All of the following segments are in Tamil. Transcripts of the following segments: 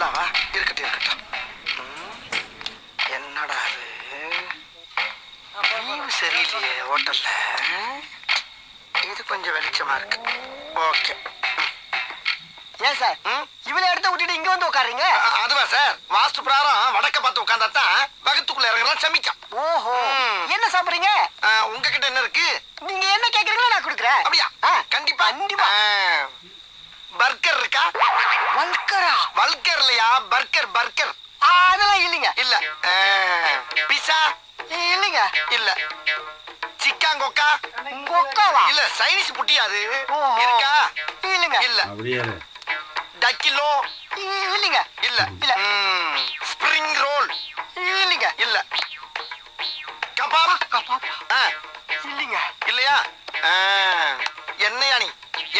நல்லாவா இருக்கட்டும் இருக்கட்டும். என்னடா அது? சரியில்லையே ஹோட்டல்ல? இது கொஞ்சம் வெளிச்சமா இருக்கு. ஓகே. ஏன் சார்? இவளை இடத்த விட்டுட்டு இங்க வந்து உட்காருங்க அதுவா சார்? வாஸ்து பிராரம் வடக்க பார்த்து உட்கார்ந்தா தான் பகத்துக்குள்ள இறங்குறதா சமைக்கும் ஓஹோ என்ன சாப்பிடுறீங்க? உங்ககிட்ட என்ன இருக்கு? நீங்க என்ன கேக்குறீங்களோ நான் கொடுக்குறேன். அப்படியா? கண்டிப்பா. கண்டிப்பா. பர்கர் இருக்கா? வல்கரா வல்கர் இல்லையா? Burger burger. ஆ, அதெல்லாம் இல்லைங்க. இல்ல. பிஸா இல்லைங்க. இல்ல. சிக்காங்கொக்கா உங்க அக்காவா இல்ல சைனீஸ் புட்டியா அது. இருக்கா? இல்லைங்க. இல்ல. டக்கிலோ இல்லைங்க. இல்ல. இல்ல. ஸ்ப்ரிங் ரோல் இல்லைங்க. இல்ல. கபாப்? ஆ, இல்லைங்க. இல்லையா? ஆ, என்னையா நீ?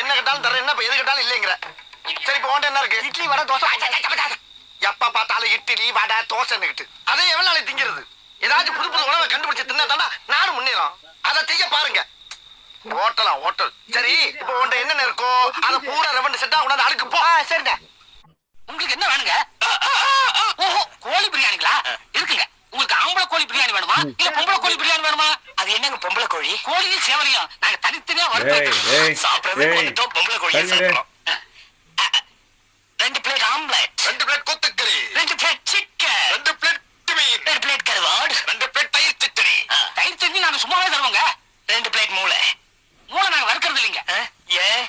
என்ன கேட்டாலும் தர என்ன இப்ப எது கேட்டாலும் இல்லைங்கிற. சரி இப்போ என்ன இருக்கு? இட்லி வடை தோசை எப்ப பார்த்தாலும் இட்லி வடை தோசைன்னுகிட்டு அதை எவ்வளவு நாளைக்கு திங்கிறது? ஏதாச்சும் புது புது உணவை கண்டுபிடிச்சு தின்னா தானே நாடு முன்னேறும். அதை செய்ய பாருங்க. ஹோட்டலா ஹோட்டல். சரி இப்போ உன்ட்ட என்னென்ன இருக்கோ அதை பூரா ரெவண்டு செட்டா கொண்டாந்து அடுக்கு போ. சரிண்ணே. உங்களுக்கு என்ன வேணுங்க? ஓஹோ கோழி பிரியாணிங்களா? இருக்குங்க. உங்களுக்கு ஆம்பளை கோழி பிரியாணி வேணுமா? இல்ல பொம்பளை கோழி பிரியாணி வேணுமா? அது என்னங்க பொம்பளை கோழி கோழியும் சேவலையும். நாங்க தனித்தனியா ஏய், ஏய், சாப்பிடறதுக்கு ஏய். வந்துட்டோம் பொம்பளை கோழியை தள்ளிடு. சாப்பிடுறோம் அஹ், அஹ், ரெண்டு பிளேட் ஆம்லெட் ரெண்டு பிளேட் கொத்துக்கறி. ரெண்டு பிளேட் சிக்கன் ரெண்டு பிளேட் மீன். ரெண்டு பிளேட் கருவாடு. ரெண்டு பிளேட் தயிர் சட்னி. தயிர் சட்னி நாங்க சும்மாவே தருவோங்க. ரெண்டு பிளேட் மூளை. மூளை நாங்க வறுக்கிறது இல்லைங்க. ஏன்?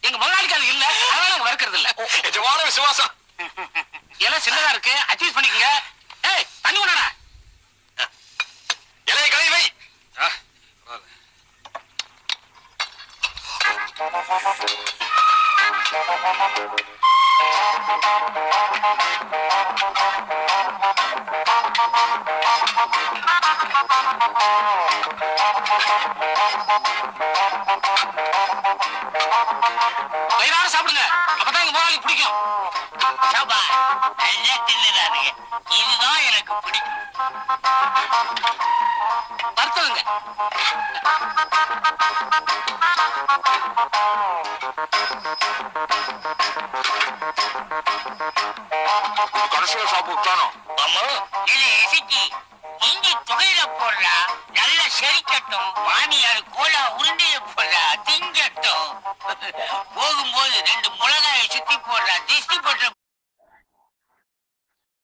எங்க முதலாளிக்கு அது இல்ல. அதனால நாங்க வறுக்கிறது இல்ல. விசுவாசம். எல்லாம் சின்னதா இருக்கு. அட்ஜஸ்ட் பண்ணிக்கங்க. வயிறார சாப்பிடுங்க. அப்பதான் எங்க முதலாளி பிடிக்கும். சாப்பா நல்லா தின்னுறாருங்க இதுதான் எனக்கு பிடிக்கும். கடைசியில கடைசியா சாப்பிட்டானோ? ஆமா இது எசிக்கி இஞ்சி துகையில போடுறா நல்லா செரிக்கட்டும். மாமியார் கோலா உருண்டைய போடுறா திங்கட்டும். போகும்போது ரெண்டு மிளகாய சுத்தி போடுறா திஷ்டி போட்ட